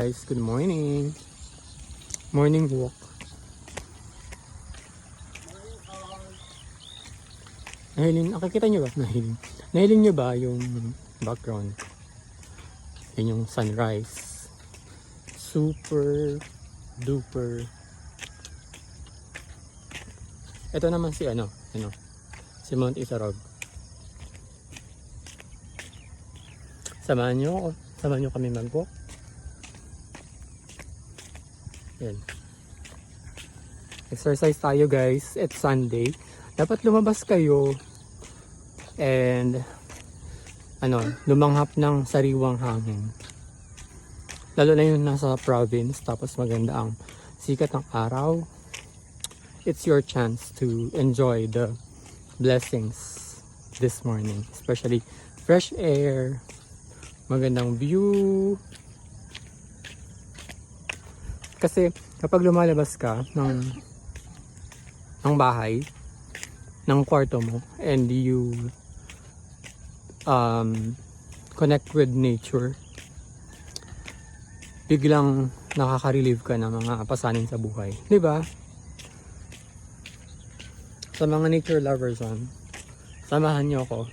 Guys, good morning. Morning walk. Nahilin, nakikita nyo ba? Nahilin. Nahilin nyo ba yung background? Yan yung sunrise. Super duper. Ito naman si ano, ano, si Mount Isarog. Samahan nyo ako. Samahan nyo kami mag-walk. Yan. Exercise tayo guys. It's Sunday. Dapat lumabas kayo and ano, lumanghap ng sariwang hangin. Lalo na yung nasa province tapos maganda ang sikat ng araw. It's your chance to enjoy the blessings this morning. Especially fresh air, magandang view. Kasi kapag lumalabas ka ng ng bahay, ng kwarto mo and you um, connect with nature, biglang nakaka-relieve ka ng mga pasanin sa buhay. ba? Sa mga nature lovers on, samahan niyo ako.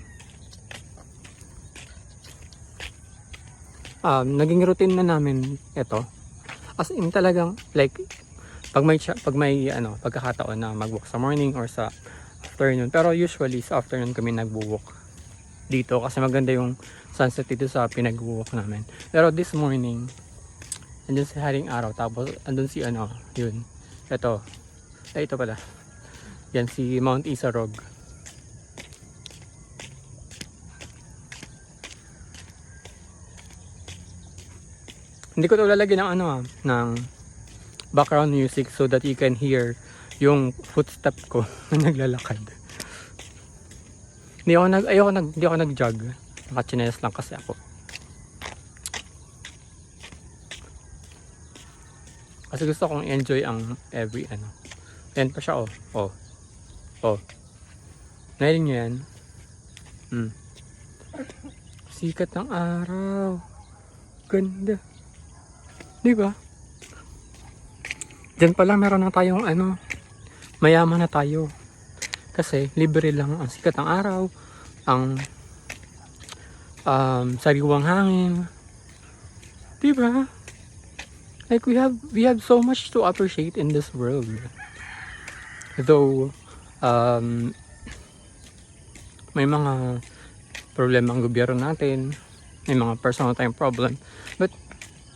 Um, naging routine na namin ito. As in talagang like pag may pag may ano pagkakataon na mag-walk sa morning or sa afternoon. Pero usually sa afternoon kami nagwo-walk dito kasi maganda yung sunset dito sa pinag-walk namin. Pero this morning andun si Haring Araw tapos andun si ano yun. Ito. Ay ito pala. Yan si Mount Isarog. Hindi ko to lalagyan ng ano ah, ng background music so that you can hear yung footstep ko na naglalakad. Hindi ako nag ayoko nag hindi ako nag-jog. Naka-chinelas lang kasi ako. Kasi gusto kong enjoy ang every ano. Yan pa siya oh. Oh. Oh. Nailing niyo yan? Hmm. Sikat ng araw. Ganda. Di ba? Diyan pala meron na tayong ano, mayaman na tayo. Kasi libre lang ang sikat ng araw, ang um, sariwang hangin. Di ba? Like we have we have so much to appreciate in this world. Though um, may mga problema ang gobyerno natin, may mga personal tayong problem, but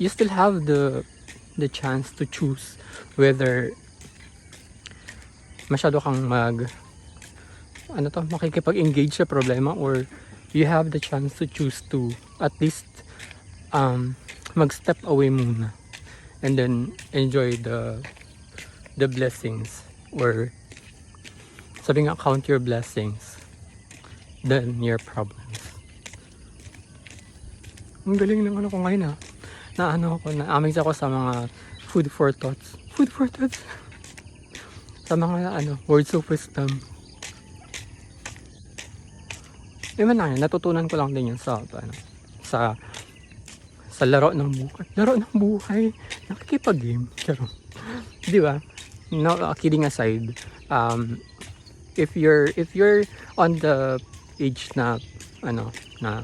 you still have the the chance to choose whether masyado kang mag ano to makikipag-engage sa problema or you have the chance to choose to at least um mag-step away muna and then enjoy the the blessings or sabi nga count your blessings than your problems. Ang galing ng ano ko ngayon ha na ano ako na amaze ako sa mga food for thoughts food for thoughts sa mga ano words of wisdom Ewan na yun, natutunan ko lang din yun sa ano, sa sa laro ng buhay. Laro ng buhay. Nakikipag-game. Pero, di ba? No, uh, kidding aside, um, if you're if you're on the age na ano na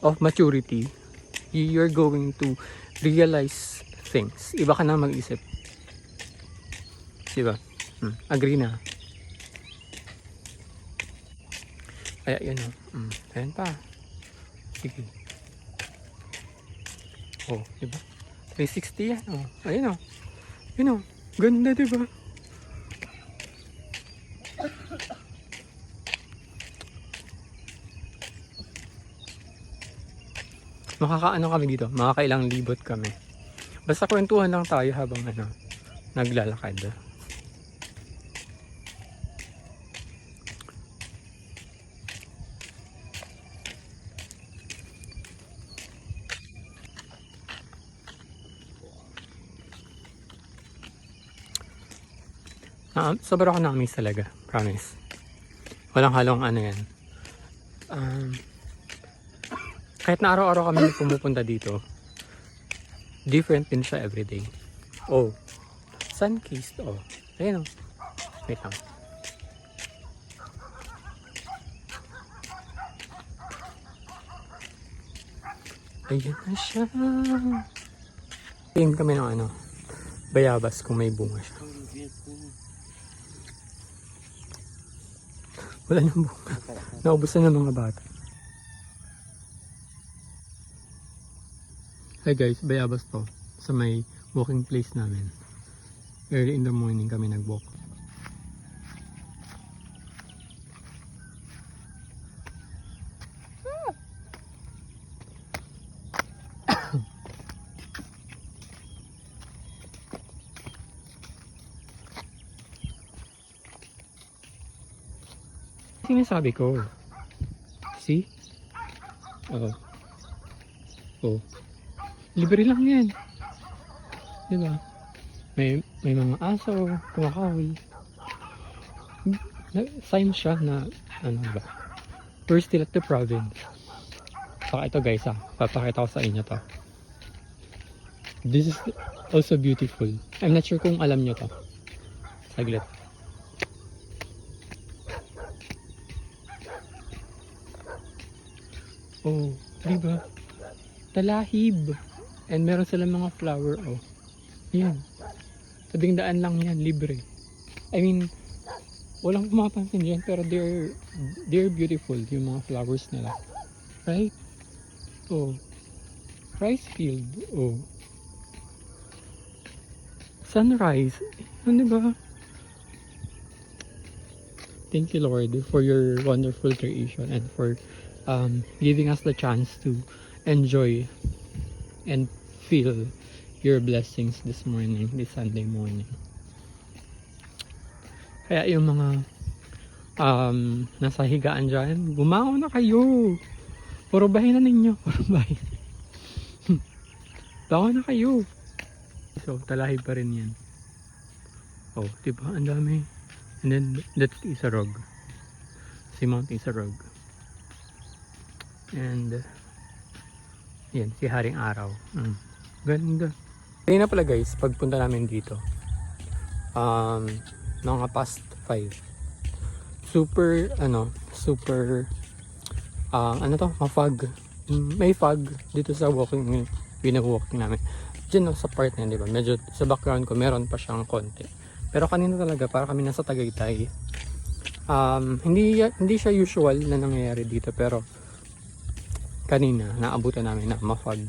of maturity, you're going to realize things. Iba ka na mag-isip. Di ba? Hmm. Agree na. Kaya yun o. Mm. Ayan pa. Sige. Oh, di ba? 360 yan oh. Ayun o. Yun o. Ganda di Makakaano kami dito? Makakailang libot kami. Basta kwentuhan lang tayo habang ano, naglalakad. Na, sobrang ako na-amaze talaga. Promise. Walang halong ano yan. Um, kahit na araw-araw kami pumupunta dito, different din siya everyday. Oh, sun-kissed. Oh, ayun oh. Wait lang. Ayan na siya. Tingin kami ng ano, bayabas kung may bunga siya. Wala nang bunga. Naubos na ng mga bata. Hi guys, bayabas to sa may walking place namin. Early in the morning kami nag-walk. Sinasabi ko. See? Oo. Oh. Libre lang yan. Di ba? May, may mga aso, kumakahoy. Na- Sign siya na, ano ba? We're still at the province. Saka ito guys ah, papakita ko sa inyo to. This is also beautiful. I'm not sure kung alam nyo to. Saglit. Oh, di ba? Talahib. And meron silang mga flower, oh. Yan. Tabing daan lang yan, libre. I mean, walang pumapansin dyan, pero they're, they're beautiful, yung mga flowers nila. Right? Oh. Rice field, oh. Sunrise. Ano ba? Thank you, Lord, for your wonderful creation and for um, giving us the chance to enjoy and feel your blessings this morning, this Sunday morning. Kaya yung mga um, nasa higaan dyan, bumangon na kayo. Puro bahay na ninyo. Puro bahay. Bangon na kayo. So, talahib pa rin yan. Oh, diba? Ang dami. And then, that's Isarog. Si Mount Isarog. And, yan, si Haring Araw. Mm. Ganda. Kanina pala guys, pagpunta namin dito, um, mga past 5. Super, ano, super, ah, ano to, ma-fog. Mm, May fog dito sa walking, pinag-walking namin. Diyan no, sa part na yun, di ba? Medyo sa background ko, meron pa siyang konti. Pero kanina talaga, para kami nasa Tagaytay. Um, hindi, hindi siya usual na nangyayari dito, pero kanina, naabutan namin na ma-fog.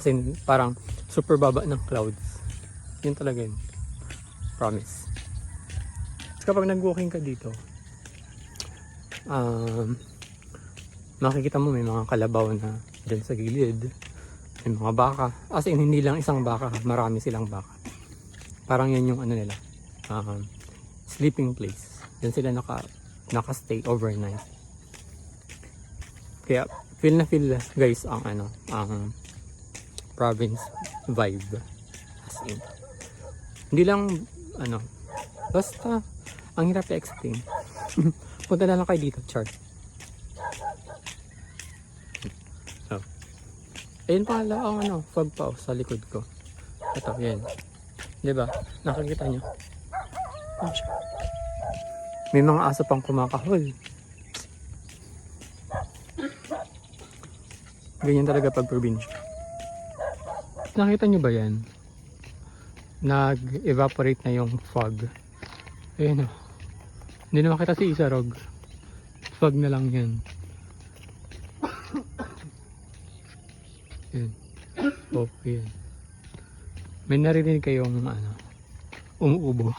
As in, parang super baba ng clouds. Yun talaga yun. Promise. Tapos kapag nag-walking ka dito, um, makikita mo may mga kalabaw na dyan sa gilid. May mga baka. As in, hindi lang isang baka, marami silang baka. Parang yan yung ano nila, um, sleeping place. Yan sila naka, naka-stay overnight. Kaya, feel na feel guys ang ano, ang province vibe. As in. Hindi lang, ano, basta, ang hirap i-explain. Punta na lang kayo dito, chart. So, ayun pala ang ano, fog pa oh, sa likod ko. Ito, yan. 'Di ba? Nakikita nyo? May mga aso pang kumakahol. Ganyan talaga pag probinsya. Nakita nyo ba yan? Nag-evaporate na yung fog. Ayun o. Hindi na makita si Isarog. Fog na lang yan. Yan. Oh, yan. May narinig kayong ano, umuubo.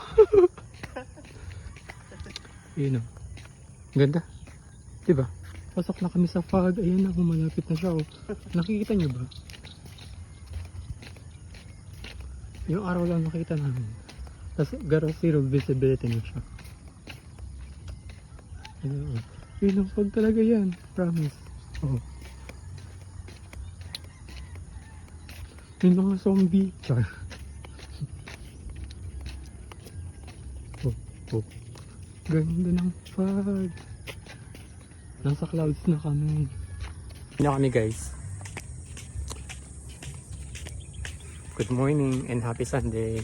Yun o. Ganda. Diba? Pasok na kami sa fog. Ayan na, malapit na siya. Oh. Nakikita niyo ba? Yung araw lang nakita namin. Tapos garo zero visibility na siya. Ano, oh. Ang fog talaga yan. Promise. Oh. Yung mga zombie. Char. oh, oh. Ganda ng fog. Nasa clouds na kami. Hindi kami guys. good morning and happy Sunday.